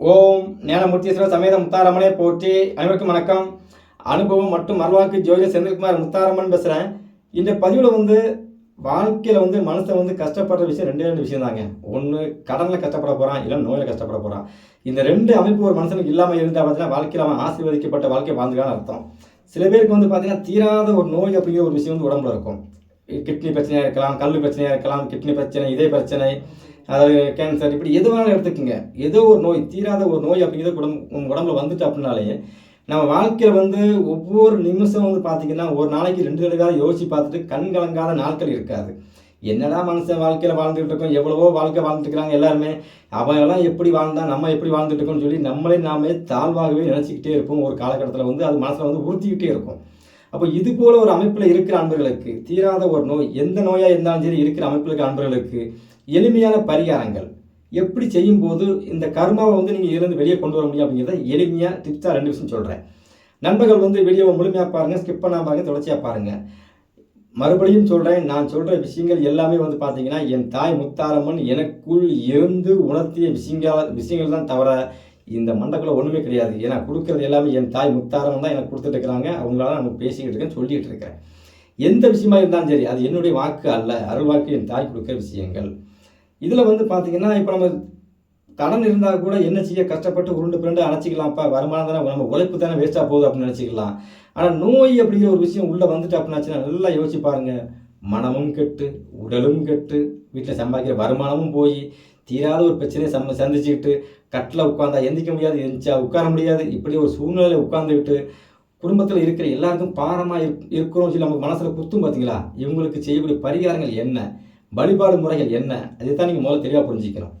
ஓம் ஞானமூர்த்தீஸ்வர சமேத முத்தாரம்மனே போற்றி. அனைவருக்கும் வணக்கம். அனுபவம் மற்றும் மறுவாக்கு ஜோதி செந்தில்குமார் முத்தாரம்மன் பேசுகிறேன் இந்த பதிவில் வந்து வாழ்க்கையில் வந்து மனசை வந்து கஷ்டப்படுற விஷயம் ரெண்டே ரெண்டு விஷயம் தாங்க ஒன்று கடனில் கஷ்டப்பட போகிறான் இல்லை நோயில் கஷ்டப்பட போகிறான் இந்த ரெண்டு அமைப்பு ஒரு மனுஷனுக்கு இல்லாமல் இருந்தால் பார்த்தீங்கன்னா வாழ்க்கையில் அவன் ஆசீர்வதிக்கப்பட்ட வாழ்க்கை வாழ்ந்துக்கான அர்த்தம். சில பேருக்கு வந்து பார்த்தீங்கன்னா தீராத ஒரு நோய் அப்படிங்கிற ஒரு விஷயம் வந்து உடம்புல இருக்கும். கிட்னி பிரச்சனையாக இருக்கலாம் கல் பிரச்சனையாக இருக்கலாம் கிட்னி பிரச்சனை இதே பிரச்சனை அதாவது கேன்சர் இப்படி எது வேணாலும் எடுத்துக்கோங்க. ஏதோ ஒரு நோய் தீராத ஒரு நோய் அப்படிங்கிறது உடம்பு உங்கள் உடம்புல வந்துட்டு அப்படின்னாலே நம்ம வாழ்க்கையில் வந்து ஒவ்வொரு நிமிஷம் வந்து பார்த்தீங்கன்னா ஒரு நாளைக்கு ரெண்டு தடவை யோசிச்சு பார்த்துட்டு கண் கலங்காத நாட்கள் இருக்காது. என்னடா மனுஷன் வாழ்க்கையில் வாழ்ந்துகிட்டு இருக்கோம் எவ்வளவோ வாழ்க்கை வாழ்ந்துட்டு இருக்கிறாங்க எல்லாருமே. அவன் எப்படி வாழ்ந்தா நம்ம எப்படி வாழ்ந்துட்டு இருக்கோம்னு சொல்லி நம்மளே நாமே தாழ்வாகவே நினச்சிக்கிட்டே இருப்போம். ஒரு காலகட்டத்தில் வந்து அது மனசில் வந்து உறுத்திக்கிட்டே இருக்கும். அப்போ இது போல ஒரு அமைப்பில் இருக்கிற அன்பர்களுக்கு தீராத ஒரு நோய் எந்த நோயாக இருந்தாலும் சரி இருக்கிற அமைப்பில் இருக்கிற அன்பர்களுக்கு எளிமையான பரிகாரங்கள். எப்படி செய்யும் போது இந்த கர்மாவை வந்து நீங்கள் இருந்து வெளியே கொண்டு வர முடியும் அப்படிங்கிறத எளிமையாக டிப்ஸாக ரெண்டு விஷயம் சொல்கிறேன் நண்பர்கள் வந்து வீடியோவை முழுமையாக பாருங்கள் ஸ்கிப் பண்ணாமல் பாருங்கள் தொடர்ச்சியாக பாருங்கள் மறுபடியும் சொல்கிறேன் நான் சொல்கிற விஷயங்கள் எல்லாமே வந்து பார்த்தீங்கன்னா என் தாய் முத்தாரம்மன் எனக்குள் இருந்து உணர்த்திய விஷயங்கள் விஷயங்கள் தான் தவிர இந்த மண்டக்குள்ள ஒன்றுமே கிடையாது. ஏன்னா கொடுக்கறது எல்லாமே என் தாய் முத்தாரம் தான் எனக்கு கொடுத்துட்டு இருக்கிறாங்க. அவங்களால நம்ம பேசிக்கிட்டு இருக்கேன் சொல்லிட்டு இருக்கேன் எந்த விஷயமா இருந்தாலும் சரி அது என்னுடைய வாக்கு அல்ல. அருள் வாக்கு என் தாய் கொடுக்குற விஷயங்கள். இதில் வந்து பார்த்தீங்கன்னா இப்போ நம்ம கடன் இருந்தால் கூட என்ன செய்ய கஷ்டப்பட்டு உருண்டு பிறண்டு அணைச்சிக்கலாம்ப்பா. வருமானம் தானே நம்ம உழைப்பு தானே வேஸ்ட்டாக போகுது அப்படின்னு நினச்சிக்கலாம். ஆனால் நோய் அப்படிங்கிற ஒரு விஷயம் உள்ளே வந்துட்டு அப்படின்னாச்சுன்னா நல்லா யோசிச்சு பாருங்கள் மனமும் கெட்டு உடலும் கெட்டு வீட்டில் சம்பாதிக்கிற வருமானமும் போய் தீராத ஒரு பிரச்சனையை சம்ம சந்திச்சுக்கிட்டு கட்டில் உட்காந்தா எந்திக்க முடியாது எந்திச்சா உட்கார முடியாது. இப்படி ஒரு சூழ்நிலையில் உட்காந்துக்கிட்டு குடும்பத்தில் இருக்கிற எல்லாருக்கும் பாரமாக இருக் இருக்கிறோம் சொல்லி நமக்கு மனசில் குத்தும் பார்த்தீங்களா இவங்களுக்கு செய்யக்கூடிய பரிகாரங்கள் என்ன? வழிபாடு முறைகள் என்ன? அதை தான் நீங்கள் முதல்ல தெளிவாக புரிஞ்சிக்கணும்.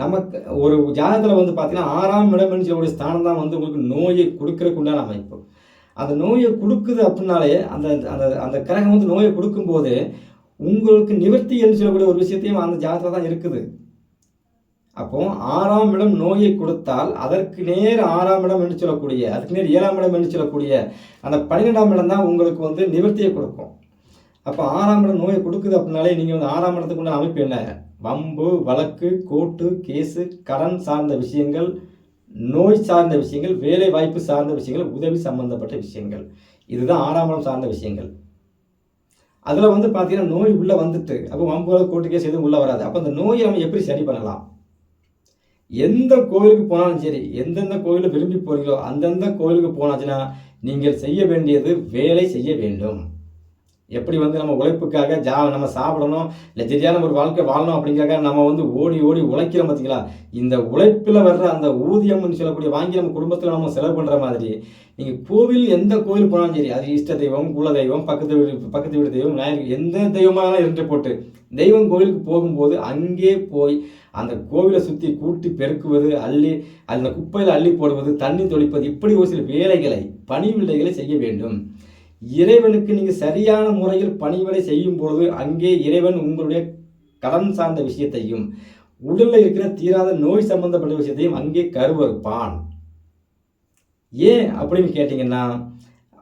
நமக்கு ஒரு ஜாதகத்தில் வந்து பார்த்தீங்கன்னா ஆறாம் இடம்னு சொல்லக்கூடிய ஸ்தானம் தான் வந்து உங்களுக்கு நோயை கொடுக்கறதுக்குண்டான அமைப்பு. அந்த நோயை கொடுக்குது அப்படின்னாலே அந்த அந்த அந்த கிரகம் வந்து நோயை கொடுக்கும்போது உங்களுக்கு நிவர்த்தி என்று சொல்லக்கூடிய ஒரு விஷயத்தையும் அந்த ஜாதகத்தில் தான் இருக்குது. அப்போ ஆறாம் இடம் நோயை கொடுத்தால் அதற்கு நேர் ஆறாம் இடம் என்று சொல்லக்கூடிய அதுக்கு நேர் ஏழாம் இடம் என்று சொல்லக்கூடிய அந்த பன்னிரெண்டாம் இடம் தான் உங்களுக்கு வந்து நிவர்த்தியை கொடுக்கும். அப்போ ஆறாம் இடம் நோயை கொடுக்குது அப்படின்னாலே நீங்கள் வந்து ஆறாம் இடத்துக்குள்ள அமைப்பு என்ன? வம்பு வழக்கு கோட்டு கேஸு கடன் சார்ந்த விஷயங்கள் நோய் சார்ந்த விஷயங்கள் வேலை வாய்ப்பு சார்ந்த விஷயங்கள் உதவி சம்பந்தப்பட்ட விஷயங்கள். இதுதான் ஆறாம் இடம் சார்ந்த விஷயங்கள். அதில் வந்து பார்த்தீங்கன்னா நோய் உள்ளே வந்துட்டு அப்போ வம்பு வழக்கு கேஸ் எதுவும் உள்ளே வராது. அப்போ அந்த நோயை நம்ம எப்படி சரி பண்ணலாம்? எந்த கோயிலுக்கு போனாலும் சரி எந்தெந்த கோயிலில் விரும்பி போறீங்களோ அந்தந்த கோயிலுக்கு போனாச்சுன்னா நீங்கள் செய்ய வேண்டியது வேலை செய்ய வேண்டும். எப்படி வந்து நம்ம உழைப்புக்காக ஜா நம்ம சாப்பிடணும் லெஜரியான ஒரு வாழ்க்கை வாழணும் அப்படிங்கிறக்காக நம்ம வந்து ஓடி ஓடி உழைக்கிறோம் பார்த்தீங்களா இந்த உழைப்பில் வர்ற அந்த ஊதியம்னு சொல்லக்கூடிய வாங்கி நம்ம குடும்பத்தில் நம்ம செலவு பண்ணுற மாதிரி நீங்கள் கோவில் எந்த கோவில் போனாலும் சரி அது இஷ்ட தெய்வம் குல தெய்வம் பக்கத்து வீடு பக்கத்து வீடு தெய்வம் நாயகர் எந்த தெய்வமாக இருந்து போட்டு தெய்வம் கோவிலுக்கு போகும்போது அங்கே போய் அந்த கோவிலை சுற்றி கூட்டி பெருக்குவது அள்ளி அந்த குப்பையில் அள்ளி போடுவது தண்ணி தொளிப்பது இப்படி ஒரு சில வேலைகளை பணிவிடைகளை செய்ய வேண்டும். இறைவனுக்கு நீங்கள் சரியான முறையில் பணிவிடை செய்யும் பொழுது அங்கே இறைவன் உங்களுடைய கடன் சார்ந்த விஷயத்தையும் உடலில் இருக்கிற தீராத நோய் சம்பந்தப்பட்ட விஷயத்தையும் அங்கே கருவறுப்பான். ஏன் அப்படின்னு கேட்டிங்கன்னா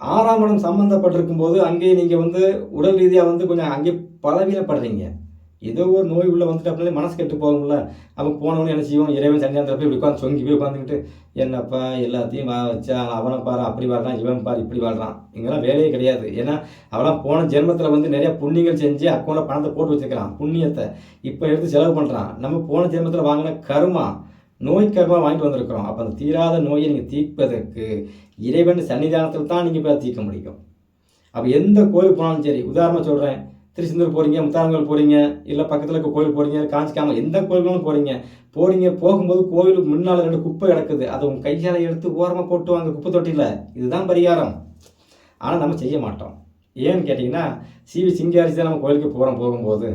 ஆறாம் இடம் சம்மந்தப்பட்டிருக்கும் போது அங்கே நீங்கள் வந்து உடல் ரீதியாக வந்து கொஞ்சம் அங்கே பலவீனப்படுறீங்க. ஏதோ ஒரு நோய் உள்ள வந்துட்டு அப்படின்னாலே மனசு கெட்டு போகும்ல. அப்போ போனவனே என்ன செய்வோம்? இறைவன் சன்னியாந்திர போய் இப்படி உட்காந்து சொங்கி போய் உட்காந்துக்கிட்டு என்னப்பா எல்லாத்தையும் வா வச்சா அவனை பாரு அப்படி வாழ்றான் இவன் பாரு இப்படி வாழ்றான். இங்கெல்லாம் வேலையே கிடையாது. ஏன்னா அவெல்லாம் போன ஜென்மத்தில் வந்து நிறைய புண்ணியங்கள் செஞ்சு அக்கௌண்ட்டில் பணத்தை போட்டு வச்சுருக்கிறான் புண்ணியத்தை. இப்போ எடுத்து செலவு பண்ணுறான் நம்ம போன ஜென்மத்தில் வாங்கின கருமா நோய் கருமா வாங்கிட்டு வந்திருக்கிறோம். அப்போ அந்த தீராத நோயை நீங்கள் தீர்ப்பதற்கு இறைவன் சன்னிதானத்தில் தான் நீங்கள் போய் தீர்க்க முடியும். அப்போ எந்த கோயில் போனாலும் சரி உதாரணமாக சொல்கிறேன் திருச்செந்தூர் போகிறீங்க முத்தாரங்கல் போகிறீங்க இல்லை பக்கத்தில் இருக்க கோயில் போகிறீங்க காஞ்சிக்காமல் எந்த கோயிலுக்கும் போகிறீங்க போகிறீங்க போகும்போது கோவிலுக்கு முன்னால் ரெண்டு குப்பை கிடக்குது. அதை உங்கள் கையால் எடுத்து ஓரமாக போட்டு வாங்க குப்பை தொட்டியில். இதுதான் பரிகாரம். ஆனால் நம்ம செய்ய மாட்டோம். ஏன்னு கேட்டிங்கன்னா சிவி சிங்காரிசி தான் நம்ம கோயிலுக்கு போகிறோம் போகும்போது.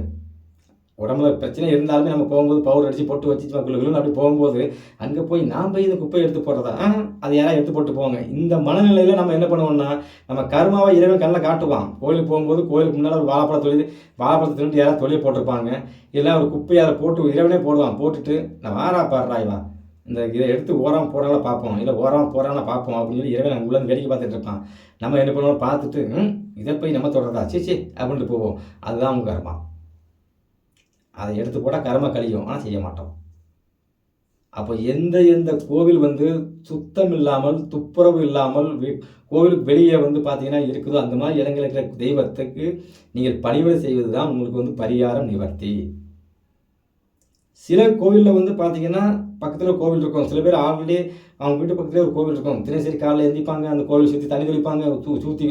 உடம்புல பிரச்சனை இருந்தாலுமே நம்ம போகும்போது பவுடர் அடித்து பொட்டு வச்சு குழுகுலுன்னு அப்படி போகும்போது அங்கே போய் நான் போய் இந்த குப்பையை எடுத்து போடுறதா? அதை யாராவது எடுத்து போட்டு போவாங்க இந்த மனநிலையில் நம்ம என்ன பண்ணுவோம்னா நம்ம கர்மாவை இறைவன் கண்ணில் காட்டுவான். கோயிலுக்கு போகும்போது கோயிலுக்கு முன்னால் ஒரு வாழைப்பழம் தொழில் வாழைப்பழத்தை திண்டு யாராவது தொழில் போட்டிருப்பாங்க. இல்லை ஒரு குப்பையை அதை போட்டு இறைவனே போடுவான். போட்டுட்டு நான் வாரா பாடுறா இவன். இந்த இதை எடுத்து ஓரம் போடுறாங்கள பார்ப்போம். இல்லை ஓரம் போடுறாங்கள பார்ப்போம். அப்படின்னு சொல்லி இறைவன் நம்ம உள்ள வேடிக்கை பார்த்துட்டு இருப்பான். நம்ம என்ன பண்ணுவோம்? பார்த்துட்டு இதை போய் நம்ம தொடர்றதா சே சே அப்படின்ட்டு போவோம். அதுதான் அவங்க கர்மா. அதை எடுத்து போட்டால் கர்ம கழியும். ஆனால் செய்ய மாட்டோம். அப்போ எந்த எந்த கோவில் வந்து சுத்தம் இல்லாமல் துப்புரவு இல்லாமல் கோவிலுக்கு வெளியே வந்து பார்த்தீங்கன்னா இருக்குதோ அந்த மாதிரி இடங்களில் இருக்கிற தெய்வத்துக்கு நீங்கள் பணிவிடை செய்வது தான் உங்களுக்கு வந்து பரிகாரம் நிவர்த்தி. சில கோவிலில் வந்து பார்த்தீங்கன்னா பக்கத்தில் கோவில் இருக்கும். சில பேர் ஆல்ரெடி அவங்க வீட்டு பக்கத்தில் ஒரு கோவில் இருக்கும். தினசரி காலையில் எந்திப்பாங்க அந்த கோவில் சுற்றி தண்ணி தெளிப்பாங்க தூ சூத்தி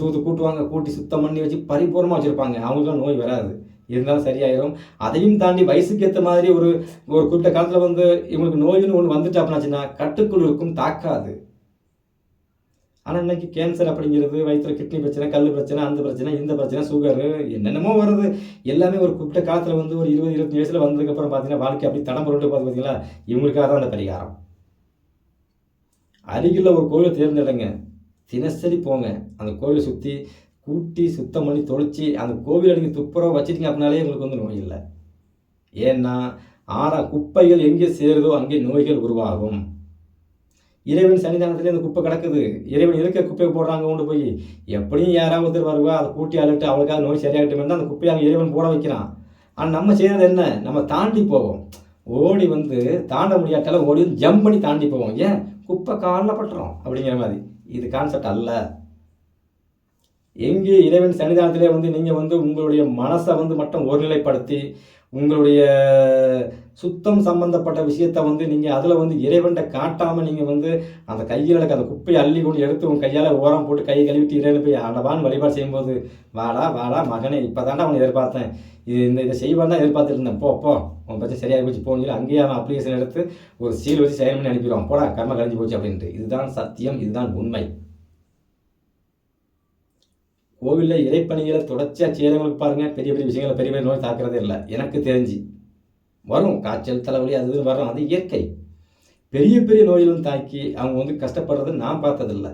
தூத்து கூட்டுவாங்க கூட்டி சுத்தம் பண்ணி வச்சு பரிபூர்ணமாக வச்சுருப்பாங்க. அவங்களுக்குலாம் நோய் வராது. இருந்தாலும் சரியாயிரும். அதையும் தாண்டி வயசுக்கு ஏற்ற மாதிரி ஒரு ஒரு குறிப்பிட்ட காலத்தில் வந்து இவங்களுக்கு நோயின்னு ஒன்று வந்துட்டு அப்படின்னாச்சுன்னா கட்டுக்குள் இருக்கும் தாக்காது. ஆனால் இன்னைக்கு கேன்சர் அப்படிங்கிறது வயிற்றுல கிட்னி பிரச்சனை கல் பிரச்சனை அந்த பிரச்சனை இந்த பிரச்சனை சுகரு என்னென்னமோ வருது. எல்லாமே ஒரு குறிப்பிட்ட காலத்தில் வந்து ஒரு இருபது இருபத்தஞ்சு வயசில் வந்ததுக்கப்புறம் பார்த்தீங்கன்னா வாழ்க்கை அப்படி தடம் புரண்டு பார்த்து பார்த்தீங்களா இவங்களுக்காக தான் அந்த பரிகாரம். அருகில் ஒரு கோயிலை தேர்ந்தெடுங்க. தினசரி போங்க. அந்த கோயிலை சுற்றி கூட்டி சுத்தம் பண்ணி தொளிச்சு அந்த கோவிலை நீங்கள் துப்புரவு வச்சிட்டீங்க அப்படின்னாலே உங்களுக்கு வந்து நோய் இல்லை. ஏன்னா ஆறா குப்பைகள் எங்கே சேருதோ அங்கே நோய்கள் உருவாகும். இறைவன் சன்னிதானத்திலே அந்த குப்பை கிடக்குது. இறைவன் இருக்க குப்பையை போடுறாங்க கொண்டு போய்? எப்படியும் யாராவது ஒருத்தர் வருவா அதை கூட்டி அழுட்டு அவளுக்காக நோய் சரியாகட்டும் அந்த குப்பையை அங்கே இறைவன் போட வைக்கிறான். ஆனால் நம்ம செய்கிறது என்ன? நம்ம தாண்டி போவோம். ஓடி வந்து தாண்ட முடியாட்டாலும் ஓடி வந்து ஜம்ப் பண்ணி தாண்டி போவோம். ஏன்? குப்பை காலில் பட்டுறோம் அப்படிங்கிற மாதிரி. இது கான்செப்ட் அல்ல. எங்கே இறைவன் சன்னிதானத்திலே வந்து நீங்கள் வந்து உங்களுடைய மனசை வந்து மட்டும் ஒருநிலைப்படுத்தி உங்களுடைய சுத்தம் சம்பந்தப்பட்ட விஷயத்த வந்து நீங்கள் அதில் வந்து இறைவன்கிட்ட காட்டாமல் நீங்கள் வந்து அந்த கையில் அந்த குப்பையை அள்ளி கொண்டு எடுத்து உங்கள் கையால் ஓரம் போட்டு கையை கழுவிட்டு இறைவன் போய் ஆண்டவான்னு வழிபாடு செய்யும்போது வாடா வாடா மகனே இப்போ தாண்டா அவனை எதிர்பார்த்தேன். இது இந்த இதை செய்வான் தான் எதிர்பார்த்துட்டு இருந்தேன். போ போ உன் பற்றி சரியாக போச்சு போன்னு சொல்லி அங்கேயே அவன் அப்ளிகேஷன் எடுத்து ஒரு சீல் வச்சு சைன் பண்ணி அனுப்பிடுவான். போடா கர்ம கழிஞ்சு போச்சு அப்படின்ட்டு. இதுதான் சத்தியம் இதுதான் உண்மை. கோவிலில் இறைப்பணிகளை தொடர்ச்சியாக செய்கிறவங்களுக்கு பாருங்கள் பெரிய பெரிய விஷயங்களை பெரிய பெரிய நோய் தாக்குறதே இல்லை. எனக்கு தெரிஞ்சு வரும். காய்ச்சல் தலைவலி அது இது வரும். அது இயற்கை. பெரிய பெரிய நோய்களும் தாக்கி அவங்க வந்து கஷ்டப்படுறது நான் பார்த்ததில்ல.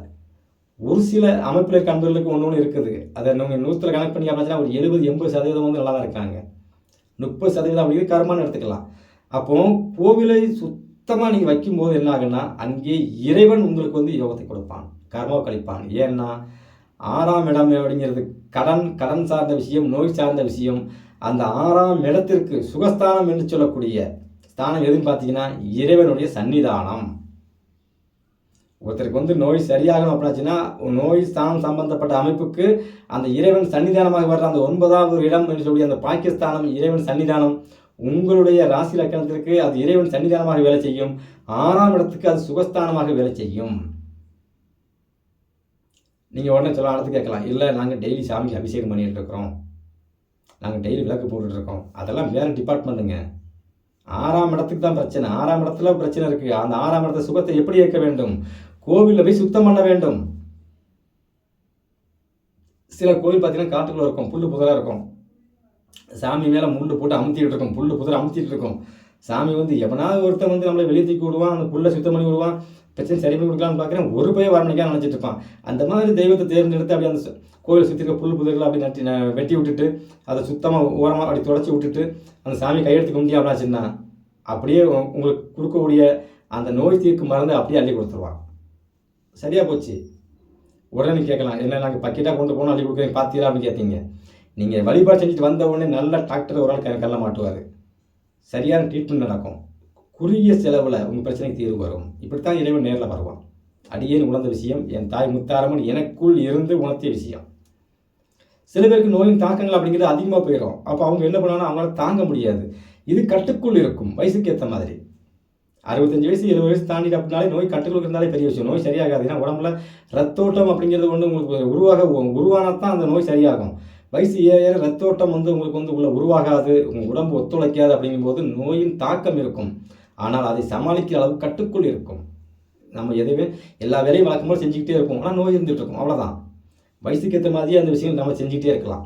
ஒரு சில அமைப்பில் இருக்க ஒன்று ஒன்று இருக்குது. அதை நீங்கள் நூற்றில் கணக்கு பண்ணி அப்படின்னா ஒரு எழுபது எண்பது சதவீதம் வந்து நல்லா தான் இருக்காங்க. முப்பது சதவீதம் அப்படி கர்மான்னு எடுத்துக்கலாம். அப்போ கோவிலை சுத்தமாக நீங்கள் வைக்கும்போது என்ன ஆகுன்னா அங்கே இறைவன் உங்களுக்கு வந்து யோகத்தை கொடுப்பான். கர்மாவை கழிப்பான். ஏன்னா ஆறாம் இடம் அப்படிங்கிறது கடன் கடன் சார்ந்த விஷயம் நோய் சார்ந்த விஷயம். அந்த ஆறாம் இடத்திற்கு சுகஸ்தானம் என்று சொல்லக்கூடிய ஸ்தானம் எதுன்னு பார்த்தீங்கன்னா இறைவனுடைய சன்னிதானம் ஒருத்தருக்கு வந்து நோய் சரியாகணும் அப்படின்னாச்சுன்னா நோய் ஸ்தானம் சம்பந்தப்பட்ட அமைப்புக்கு அந்த இறைவன் சன்னிதானமாக வர்ற அந்த ஒன்பதாவது இடம் என்று சொல்லி அந்த பாகிஸ்தானம் இறைவன் சன்னிதானம் உங்களுடைய ராசி லக்கணத்திற்கு அது இறைவன் சன்னிதானமாக வேலை செய்யும். ஆறாம் இடத்துக்கு அது சுகஸ்தானமாக வேலை செய்யும். நீங்கள் உடனே சொல்ல அடுத்து கேட்கலாம். இல்லை நாங்கள் டெய்லி சாமிக்கு அபிஷேகம் பண்ணிகிட்டு இருக்கிறோம். நாங்கள் டெய்லி விளக்கு போட்டுட்ருக்கோம் அதெல்லாம் வேறு டிபார்ட்மெண்ட்டுங்க ஆறாம் இடத்துக்கு தான் பிரச்சனை. ஆறாம் இடத்துல பிரச்சனை இருக்குது அந்த ஆறாம் இடத்த சுகத்தை எப்படி இயக்க வேண்டும்? கோவிலில் போய் சுத்தம் பண்ண வேண்டும். சில கோவில் பார்த்தீங்கன்னா காட்டுக்குள்ளே இருக்கும். புல்லு புதராக இருக்கும். சாமி மேலே முள்ளு போட்டு அமுத்திட்டு இருக்கும். புல்லு புதரை அமுத்திட்டு இருக்கும். சாமி வந்து எவனாவது ஒருத்தன் வந்து நம்மளை வெளியே தூக்கி விடுவான். அந்த புல்லை சுத்தம் பண்ணி விடுவான். பிரச்சனை சரி பண்ணி கொடுக்கலாம்னு பார்க்குறேன். ஒரு பைய வரமணிக்காக நினச்சிட்டு இருப்பான். அந்த மாதிரி தெய்வத்தை தேர்ந்தெடுத்து அப்படியே அந்த கோயிலை சுற்றி இருக்க புல் புதர்களை அப்படி நட்டி வெட்டி விட்டுட்டு அதை சுத்தமாக ஓரமாக அப்படி தொடச்சி விட்டுட்டு அந்த சாமி கையெழுத்து அப்படின்னா சின்ன அப்படியே உங்களுக்கு கொடுக்கக்கூடிய அந்த நோய் தீர்க்கும் மருந்து அப்படியே அள்ளி கொடுத்துருவான். சரியாக போச்சு. உடனே கேட்கலாம் என்ன நாங்கள் பக்கெட்டாக கொண்டு போனோம் அள்ளி கொடுக்குறேன் பார்த்தீங்களா அப்படின்னு கேட்பீங்க நீங்கள் வழிபாடு செஞ்சுட்டு வந்த உடனே நல்ல டாக்டர் ஒரு ஆள் கல்ல மாட்டுவார். சரியான ட்ரீட்மெண்ட் நடக்கும். குறுகிய செலவில் உங்கள் பிரச்சனைக்கு தீர்வு வரும். இப்படித்தான் இறைவன் நேரில் வருவான். அடியேன் உணர்ந்த விஷயம் என் தாய் முத்தாரமன் எனக்குள் இருந்து உணர்த்திய விஷயம். சில பேருக்கு நோயின் தாக்கங்கள் அப்படிங்கிறது அதிகமாக போயிடும் அப்போ அவங்க என்ன பண்ணுவாங்கன்னா அவங்களால தாங்க முடியாது. இது கட்டுக்குள் இருக்கும். வயசுக்கு ஏற்ற மாதிரி. அறுபத்தஞ்சு வயசு இருபது வயசு தாண்டி அப்படின்னாலே நோய் கட்டுக்குள் இருந்தாலே பெரிய விஷயம். நோய் சரியாகாது. ஏன்னா உடம்புல ரத்தோட்டம் அப்படிங்கிறது ஒன்று உங்களுக்கு உருவாக உருவானதான் அந்த நோய் சரியாகும். வயசு ஏற ஏற ரத்தோட்டம் வந்து உங்களுக்கு வந்து உள்ள உருவாகாது. உங்கள் உடம்பு ஒத்துழைக்காது அப்படிங்கும்போது நோயின் தாக்கம் இருக்கும். ஆனால் அதை சமாளிக்கிற அளவு கட்டுக்குள் இருக்கும். நம்ம எதுவுமே எல்லா வேலையும் வழக்கம் போல செஞ்சுக்கிட்டே இருப்போம். ஆனால் நோய் இருந்துகிட்டு இருக்கும். அவ்வளோதான் வயசுக்கு ஏற்ற மாதிரி அந்த விஷயங்கள் நம்ம செஞ்சுக்கிட்டே இருக்கலாம்.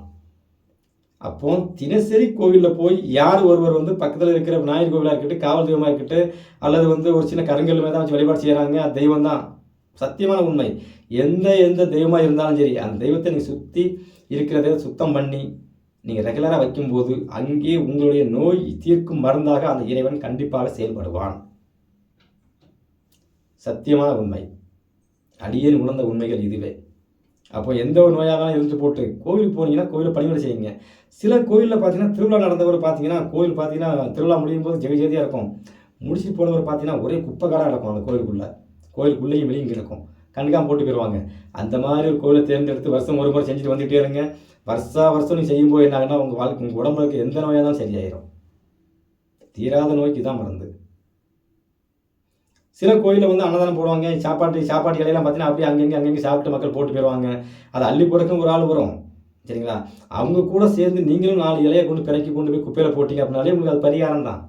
அப்போ தினசரி கோவிலில் போய் யார் ஒருவர் வந்து பக்கத்தில் இருக்கிற விநாயகர் கோவிலாக இருக்கட்டும் காவல் தெய்வமாக இருக்கட்டும் அல்லது வந்து ஒரு சின்ன கருங்கல் மேலே வச்சு வழிபாடு செய்கிறாங்க அது தெய்வம் தான். சத்தியமான உண்மை. எந்த எந்த தெய்வமாக இருந்தாலும் சரி அந்த தெய்வத்தை நீங்கள் சுற்றி இருக்கிறத சுத்தம் பண்ணி நீங்கள் ரெகுலராக வைக்கும்போது அங்கே உங்களுடைய நோய் தீர்க்கும் மருந்தாக அந்த இறைவன் கண்டிப்பாக செயல்படுவான். சத்தியமான உண்மை. அடியேன் உணர்ந்த உண்மைகள் இதுவே. அப்போ எந்த ஒரு நோயாக இருந்து போட்டு கோவிலுக்கு போனீங்கன்னா கோவிலில் பணிவிடை செய்யுங்க. சில கோயிலில் பார்த்தீங்கன்னா திருவிழா நடந்தவர் பார்த்தீங்கன்னா கோவில் பார்த்தீங்கன்னா திருவிழா முடியும் போது ஜெக ஜெதியாக இருக்கும். முடிச்சுட்டு போனவர் பார்த்தீங்கன்னா ஒரே குப்பை இருக்கும் அந்த கோயிலுக்குள்ளே. கோயிலுக்குள்ளேயும் வெளியும் இருக்கும் கண்காம் போட்டு போயிடுவாங்க அந்த மாதிரி ஒரு கோயிலை தேர்ந்தெடுத்து வருஷம் ஒரு முறை செஞ்சுட்டு வந்துகிட்டே இருங்க. வருஷா வருஷம் நீ செய்யும்போது என்ன ஆகுன்னா உங்கள் வாழ்க்கை உங்கள் உடம்புக்கு எந்த நோயாக தான் சரியாயிரும். தீராத நோய்க்கு தான் மருந்து. சில கோயிலில் வந்து அன்னதானம் போடுவாங்க. சாப்பாட்டு சாப்பாட்டு இலையெல்லாம் பார்த்தீங்கன்னா அப்படியே அங்கங்கே அங்கங்கே சாப்பிட்டு மக்கள் போட்டு போயிடுவாங்க. அதை அள்ளி கொடுக்கும் ஒரு ஆள் வரும். சரிங்களா? அவங்க கூட சேர்ந்து நீங்களும் நாலு இலையை கொண்டு பிறக்கி கொண்டு போய் குப்பையில் போட்டிங்க அப்படின்னாலே உங்களுக்கு அது பரிகாரம் தான்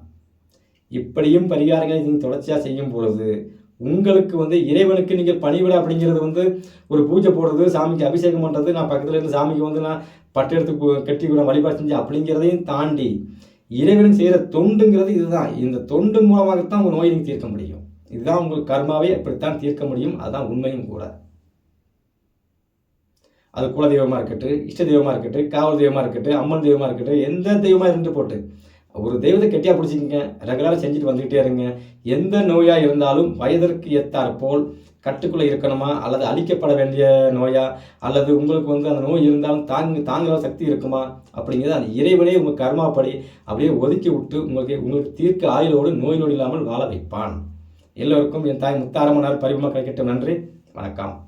இப்படியும் பரிகாரங்களை நீங்கள் தொடர்ச்சியாக செய்யும் பொழுது உங்களுக்கு வந்து இறைவனுக்கு நீங்கள் பணிவிட அப்படிங்கிறது வந்து ஒரு பூஜை போடுறது சாமிக்கு அபிஷேகம் பண்ணுறது நான் பக்கத்தில் இருந்து சாமிக்கு வந்து நான் பட்டு எடுத்து கட்டி கூட வழிபாடு செஞ்சு அப்படிங்கிறதையும் தாண்டி இறைவனுக்கு செய்கிற தொண்டுங்கிறது இதுதான். இந்த தொண்டு மூலமாகத்தான் உங்கள் நோயை நீங்கள் தீர்க்க முடியும். இதுதான் உங்களுக்கு கர்மாவே அப்படித்தான் தீர்க்க முடியும். அதுதான் உண்மையும் கூட. அது குல தெய்வமாக இருக்கட்டும் இஷ்ட தெய்வமாக இருக்கட்டும் காவல் தெய்வமாக இருக்கட்டும் அம்மன் தெய்வமாக இருக்கட்டும் எந்த தெய்வமாக இருந்து போட்டு ஒரு தெய்வத்தை கெட்டியாக பிடிச்சிக்கங்க. ரெகுலராக செஞ்சுட்டு வந்துக்கிட்டே இருங்க. எந்த நோயாக இருந்தாலும் வயதிற்கு ஏற்றாற் போல் கட்டுக்குள்ளே இருக்கணுமா? அல்லது அழிக்கப்பட வேண்டிய நோயா? அல்லது உங்களுக்கு வந்து அந்த நோய் இருந்தாலும் தாங்க தாங்குகிற சக்தி இருக்குமா? அப்படிங்கிறது அந்த இறைவனே உங்கள் கர்மாப்படி அப்படியே ஒதுக்கி விட்டு உங்களுக்கு உங்களுக்கு தீர்க்க ஆயுளோடு நோய் நொடி இல்லாமல் வாழ வைப்பான். எல்லோருக்கும் என் தாய் முத்தாரமனார் பரிமா கிடைக்கட்டும் நன்றி. வணக்கம்.